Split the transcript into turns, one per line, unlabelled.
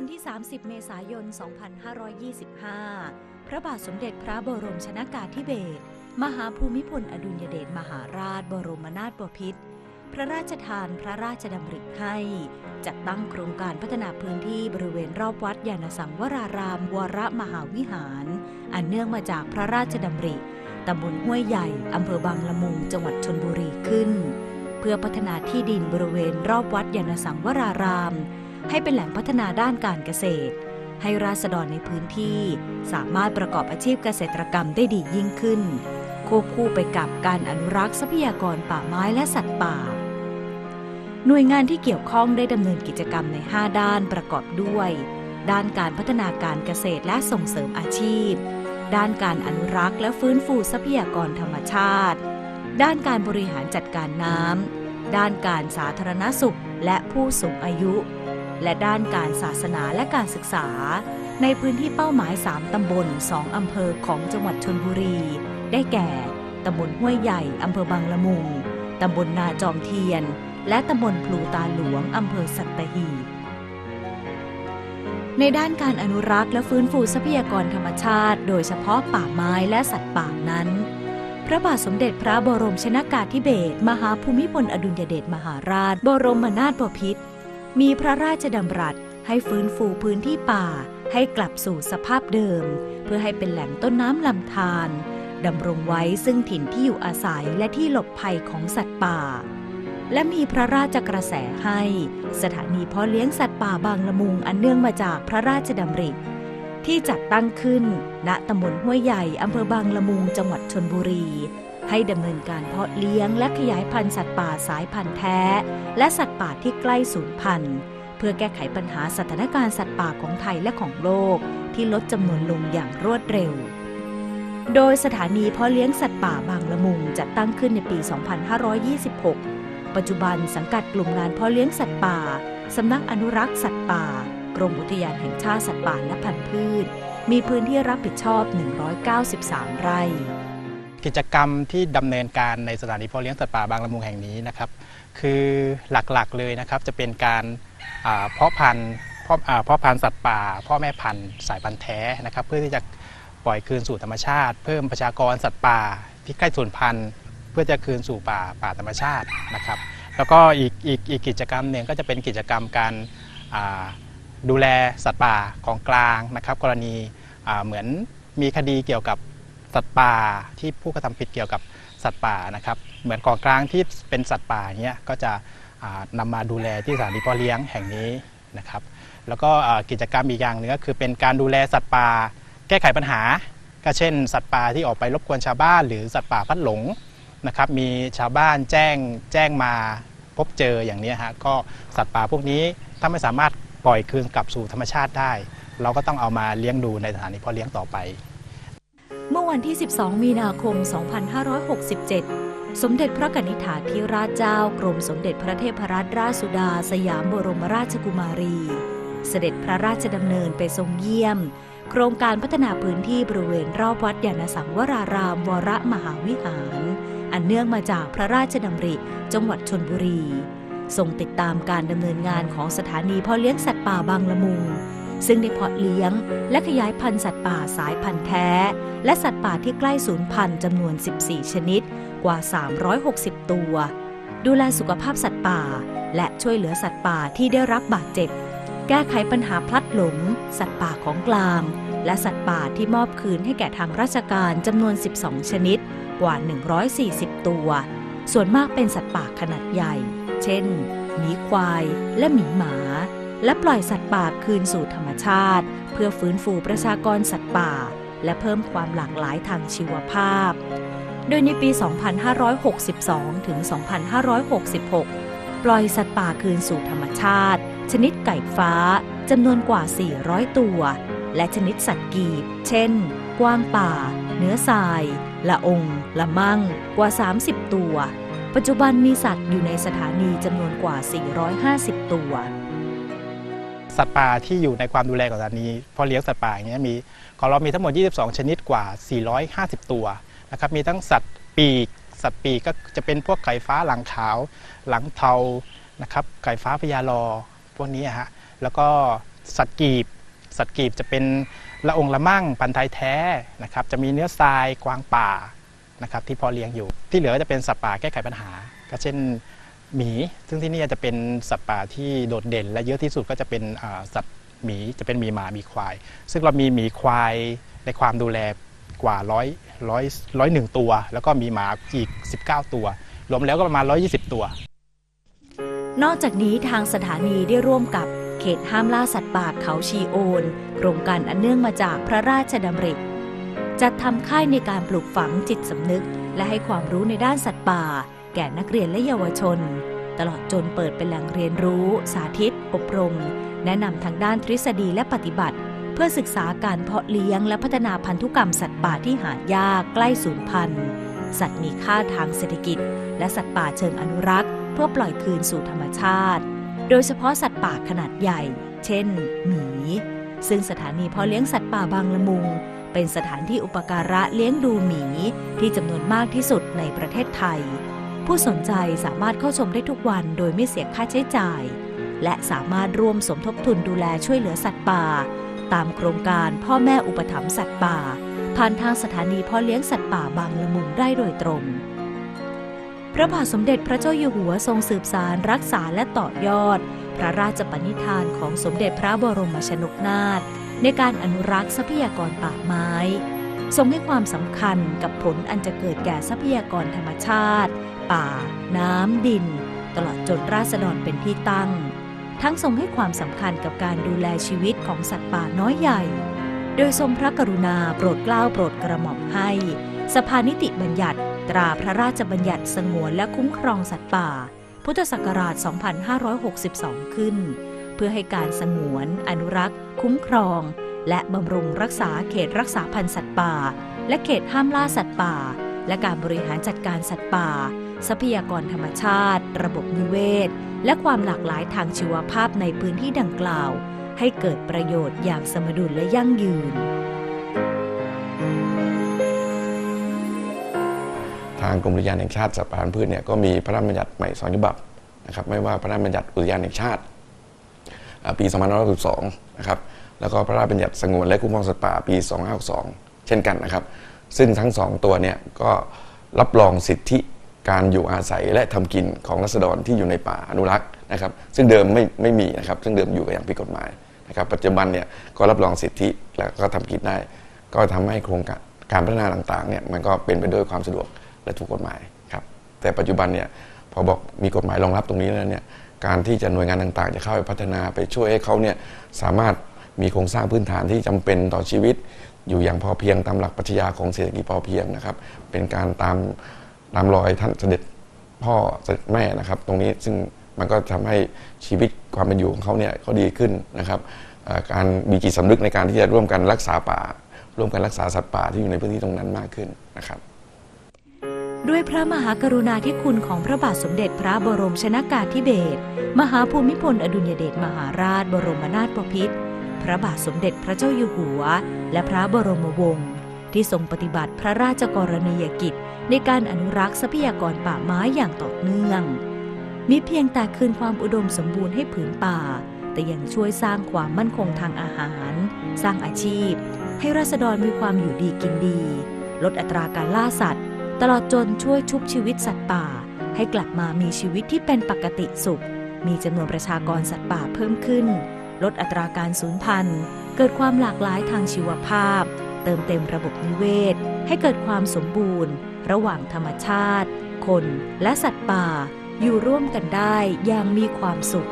วันที่ 30 เมษายน 2525 พระบาทสมเด็จพระบรมชนากาธิเบศรมหาภูมิพลอดุลยเดชมหาราชบรมนาถบพิตรพระราชทานพระราชดำริให้ จัดตั้งโครงการพัฒนาพื้นที่บริเวณรอบวัดยานสังวรารามวรมหาวิหาร อันเนื่องมาจากพระราชดำริตำบลห้วยใหญ่ อำเภอบางละมุง จังหวัดชนบุรีขึ้น เพื่อพัฒนาที่ดินบริเวณรอบวัดยานสังวราราม ให้เป็นแหล่งพัฒนาด้านการเกษตร ให้ราษฎรในพื้นที่สามารถประกอบอาชีพเกษตรกรรมได้ดียิ่งขึ้น ควบคู่ไปกับการอนุรักษ์ทรัพยากรป่าไม้และสัตว์ป่า หน่วยงานที่เกี่ยวข้องได้ดำเนินกิจกรรมใน 5 ด้านประกอบด้วย ด้านการพัฒนาการเกษตรและส่งเสริมอาชีพ ด้านการอนุรักษ์และฟื้นฟูทรัพยากรธรรมชาติ ด้านการบริหารจัดการน้ำด้านการสาธารณสุขและผู้สูงอายุ และด้านการศาสนาและการศึกษา ในพื้นที่เป้าหมาย 3 ตำบล 2 อำเภอของจังหวัดชนบุรี ได้แก่ ตำบลห้วยใหญ่ อำเภอบางละมุง ตำบลนาจอมเทียน และตำบลพลูตาหลวง อำเภอสัตหีบในด้านการอนุรักษ์และฟื้นฟูทรัพยากรธรรมชาติ โดยเฉพาะป่าไม้และสัตว์ป่านั้น พระบาทสมเด็จพระบรมชนากาธิเบศรมหาภูมิพลอดุลยเดชมหาราช บรมนาถบพิตร มีพระราชดำรัสให้ฟื้นฟูพื้นที่ป่า ให้กลับสู่สภาพเดิม เพื่อให้เป็นแหล่งต้นน้ำลำธารดำรงไว้ซึ่งถิ่นที่อยู่อาศัยและที่หลบภัยของสัตว์ป่า และมีพระราชกระแสให้ สถานีเพาะเลี้ยงสัตว์ป่าบางละมุงอันเนื่องมาจากพระราชดำริที่จัดตั้งขึ้น ณตำบลห้วยใหญ่อำเภอบางละมุงจังหวัดชนบุรี ให้ดำเนินการเพาะเลี้ยงและขยายพันธุ์สัตว์ป่าสายพันธุ์แท้ และสัตว์ป่าที่ใกล้สูญพันธุ์ เพื่อแก้ไขปัญหาสถานการณ์สัตว์ป่าของไทยและของโลก ที่ลดจำนวนลงอย่างรวดเร็ว โดยสถานีเพาะเลี้ยงสัตว์ป่าบางละมุงจัดตั้งขึ้นในปี 2526 ปัจจุบันสังกัดกลุ่มงานเพาะเลี้ยงสัตว์ป่าสำนักอนุรักษ์สัตว์ป่า กรมอุทยานแห่งชาติสัตว์ป่าและพันธุ์พืช มีพื้นที่รับผิดชอบ 193 ไร่
กิจกรรมที่ดำเนินการในสถานีเพาะเลี้ยงสัตว์ป่าบางละมุงแห่งนี้นะครับ คือหลักๆเลยนะครับจะเป็นการเพาะพันธุ์เพาะอ่าเพาะพันธุ์สัตว์ป่าพ่อแม่พันธุ์สายพันธุ์แท้นะครับ เพื่อที่จะปล่อยคืนสู่ธรรมชาติ เพิ่มประชากรสัตว์ป่าที่ใกล้สูญพันธุ์ เพื่อจะคืนสู่ป่าป่าธรรมชาตินะครับ แล้วก็อีกอีกอีกกิจกรรมหนึ่งก็จะเป็นกิจกรรมการดูแลสัตว์ป่าของกลางนะครับ กรณีเหมือนมีคดีเกี่ยวกับ สัตว์ป่าที่ผู้กระทำผิดเกี่ยวกับสัตว์ป่านะครับ เหมือนของกลางที่เป็นสัตว์ป่าเนี้ยก็จะอ่านำมาดูแลที่สถานีพาะเลี้ยงแห่งนี้นะครับ แล้วก็กิจกรรมอีกอย่างหนึ่งก็คือเป็นการดูแลสัตว์ป่าแก้ไขปัญหา ก็เช่น สัตว์ป่าที่ออกไปรบกวนชาวบ้าน หรือสัตว์ป่าพัดหลงนะครับมีชาวบ้านแจ้งแจ้งมาพบเจออย่างนี้ฮะก็สัตว์ป่าพวกนี้ถ้าไม่สามารถปล่อยคืนกลับสู่ธรรมชาติได้ เราก็ต้องเอามาเลี้ยงดูในสถานีพาะเลี้ยงต่อไป
เมื่อวันที่ 12 มีนาคม 2567 สมเด็จพระกนิษฐาธิราชเจ้ากรมสมเด็จพระเทพรัตนราชสุดา สยามบรมราชกุมารี เสด็จพระราชดำเนินไปทรงเยี่ยม โครงการพัฒนาพื้นที่บริเวณรอบวัดยานสังวรารามวรมหาวิหาร อันเนื่องมาจากพระราชดำริจังหวัดชนบุรีทรงติดตามการดำเนินงานของสถานีเพาะเลี้ยงสัตว์ป่าบางละมุง ซึ่งได้เพาะเลี้ยง และขยายพันธุ์สัตว์ป่าสายพันธุ์แท้ และสัตว์ป่าที่ใกล้สูญพันธุ์จำนวน 14 ชนิด กว่า 360 ตัว ดูแลสุขภาพสัตว์ป่า และช่วยเหลือสัตว์ป่าที่ได้รับบาดเจ็บ แก้ไขปัญหาพลัดหลง สัตว์ป่าของกลาง และสัตว์ป่าที่มอบคืนให้แก่ทางราชการจำนวน 12 ชนิด กว่า 140 ตัว ส่วนมากเป็นสัตว์ป่าขนาดใหญ่ เช่น หมีควาย และหมีหมา และปล่อยสัตว์ป่าคืนสู่ธรรมชาติ เพื่อฟื้นฟูประชากรสัตว์ป่า และเพิ่มความหลากหลายทางชีวภาพ โดยในปี 2562 ถึง 2566 ปล่อยสัตว์ป่าคืนสู่ธรรมชาติ ชนิดไก่ฟ้าจำนวนกว่า 400 ตัว และชนิดสัตว์กีบ เช่น กวางป่า เนื้อทราย ละอง ละมั่ง กว่า 30 ตัว ปัจจุบันมีสัตว์อยู่ในสถานีจำนวนกว่า 450 ตัว
สัตว์ป่าที่อยู่ในความดูแลของสถานีพาะเลี้ยงสัตว์ป่าอย่างเงี้ยมีของเรามีทั้งหมด 22 ชนิดกว่า 450 ตัวนะครับมีทั้งสัตว์ปีก สัตว์ปีกก็จะเป็นพวกไก่ฟ้าหลังขาว หลังเทานะครับไก่ฟ้าพญาลอพวกนี้ฮะแล้วก็สัตว์กีบ สัตว์กีบจะเป็นละองละมั่งพันธุ์ไทยแท้นะครับจะมีเนื้อทรายกวางป่านะครับที่พอเลี้ยงอยู่ ที่เหลือจะเป็นสัตว์ป่าแก้ไขปัญหา ก็เช่น หมี ซึ่งที่นี่จะเป็นสัตว์ป่าที่โดดเด่น และเยอะที่สุดก็จะเป็นสัตว์หมี จะเป็นหมีหมาหมีควาย ซึ่งเรามีหมีควายในความดูแลกว่าร้อยร้อยร้อยหนึ่งตัว แล้วก็มีหมาอีก 19 ตัว รวมแล้วก็ประมาณ 120 ตัว
นอกจากนี้ทางสถานีได้ร่วมกับเขตห้ามล่าสัตว์ป่าเขาชีโอนโครงการอันเนื่องมาจากพระราชดำริจัดทำค่ายในการปลูกฝังจิตสำนึก และให้ความรู้ในด้านสัตว์ป่า แก่นักเรียนและเยาวชน ตลอดจนเปิดเป็นแหล่งเรียนรู้ สาธิต อบรม แนะนำทางด้านทฤษฎีและปฏิบัติ เพื่อศึกษาการเพาะเลี้ยงและพัฒนาพันธุกรรมสัตว์ป่าที่หายากใกล้สูญพันธุ์ สัตว์มีค่าทางเศรษฐกิจ และสัตว์ป่าเชิงอนุรักษ์ เพื่อปล่อยคืนสู่ธรรมชาติ โดยเฉพาะสัตว์ป่าขนาดใหญ่ เช่น หมี ซึ่งสถานีเพาะเลี้ยงสัตว์ป่าบางละมุงเป็นสถานที่อุปการะเลี้ยงดูหมีที่จำนวนมากที่สุดในประเทศไทย ผู้สนใจสามารถเข้าชมได้ทุกวันโดยไม่เสียค่าใช้จ่าย และสามารถร่วมสมทบทุนดูแลช่วยเหลือสัตว์ป่า ตามโครงการพ่อแม่อุปถัมภ์สัตว์ป่า ผ่านทางสถานีพาะเลี้ยงสัตว์ป่าบางละมุงได้โดยตรง พระบาทสมเด็จพระเจ้าอยู่หัวทรงสืบสารรักษาและต่อยอด พระราชปณิธานของสมเด็จพระบรมชนกนาถในการอนุรักษ์ทรัพยากรป่าไม้ทรงให้ความสำคัญกับผลอันจะเกิดแก่ทรัพยากรธรรมชาติ ป่า น้ำดิน ตลอดจนราษฎรเป็นที่ตั้ง ทั้งทรงให้ความสำคัญกับการดูแลชีวิตของสัตว์ป่าน้อยใหญ่ โดยทรงพระกรุณาโปรดเกล้าโปรดกระหม่อมให้ สภานิติบัญญัติตราพระราชบัญญัติสงวนและคุ้มครองสัตว์ป่า พุทธศักราช 2562 ขึ้น เพื่อให้การสงวน อนุรักษ์ คุ้มครอง และบำรุงรักษาเขตรักษาพันธุ์สัตว์ป่า และเขตห้ามล่าสัตว์ป่า และการบริหารจัดการสัตว์ป่า ทรัพยากรธรรมชาติ ระบบนิเวศ และความหลากหลายทางชีวภาพในพื้นที่ดังกล่าว ให้เกิดประโยชน์อย่างสมดุลและยั่งยืน
ทางกรมอุทยานแห่งชาติสัตว์ป่าและพืชเนี่ยก็มีพระราชบัญญัติใหม่สองฉบับนะครับไม่ว่าพระราชบัญญัติอุทยานแห่งชาติอ่าปี2562นะครับแล้วก็พระราชบัญญัติสงวนและคุ้มครองสัตว์ป่าปี 2562 เช่นกันนะครับ ซึ่งทั้งสองตัวเนี่ยก็รับรองสิทธิ การอยู่อาศัยและทำกินของรัษฎรที่อยู่ในป่าอนุรักษ์นะครับ ซึ่งเดิมไม่ไม่มีนะครับ ซึ่งเดิมอยู่กันอย่างผิดกฎหมายนะครับ ปัจจุบันเนี่ยก็รับรองสิทธิแล้วก็ทำกินได้ ก็ทำให้โครงการการพัฒนาต่างๆเนี่ยมันก็เป็นไปด้วยความสะดวกและถูกกฎหมายครับแต่ปัจจุบันเนี่ยพอบอกมีกฎหมายรองรับตรงนี้แล้วเนี่ยการที่จะหน่วยงานต่างๆ จะเข้าไปพัฒนาไปช่วยให้เขาเนี่ยสามารถมีโครงสร้างพื้นฐานที่จำเป็นต่อชีวิต อยู่อย่างพอเพียงตามหลักปรัชญาของเศรษฐกิจพอเพียงนะครับ เป็นการตาม ตามรอยท่านเสด็จพ่อเสด็จแม่นะครับ ตรงนี้ซึ่งมันก็ทำให้ชีวิตความเป็นอยู่ของเขาเนี่ยเขาดีขึ้นนะครับการมีจิตสำนึกในการที่จะร่วมกันรักษาป่า ร่วมกันรักษาสัตว์ป่าที่อยู่ในพื้นที่ตรงนั้นมากขึ้นนะครับ
ด้วยพระมหากรุณาธิคุณของพระบาทสมเด็จพระบรมชนากาธิเบศรมหาภูมิพลอดุลยเดชมหาราชบรมนาถบพิตรพระบาทสมเด็จพระเจ้าอยู่หัว และพระบรมวงศ์ ที่ทรงปฏิบัติพระราชกรณียกิจ ในการอนุรักษ์ทรัพยากรป่าไม้อย่างต่อเนื่อง มิเพียงแต่คืนความอุดมสมบูรณ์ให้ผืนป่า แต่ยังช่วยสร้างความมั่นคงทางอาหาร สร้างอาชีพ ให้ราษฎรมีความอยู่ดีกินดี ลดอัตราการล่าสัตว์ ตลอดจนช่วยชุบชีวิตสัตว์ป่า ให้กลับมามีชีวิตที่เป็นปกติสุข มีจำนวนประชากรสัตว์ป่าเพิ่มขึ้น ลดอัตราการสูญพันธุ์ เกิดความหลากหลายทางชีวภาพ ติมเต็มระบบนิเวศ ให้เกิดความสมบูรณ์ ระหว่างธรรมชาติ คนและสัตว์ป่า อยู่ร่วมกันได้อย่างมีความสุข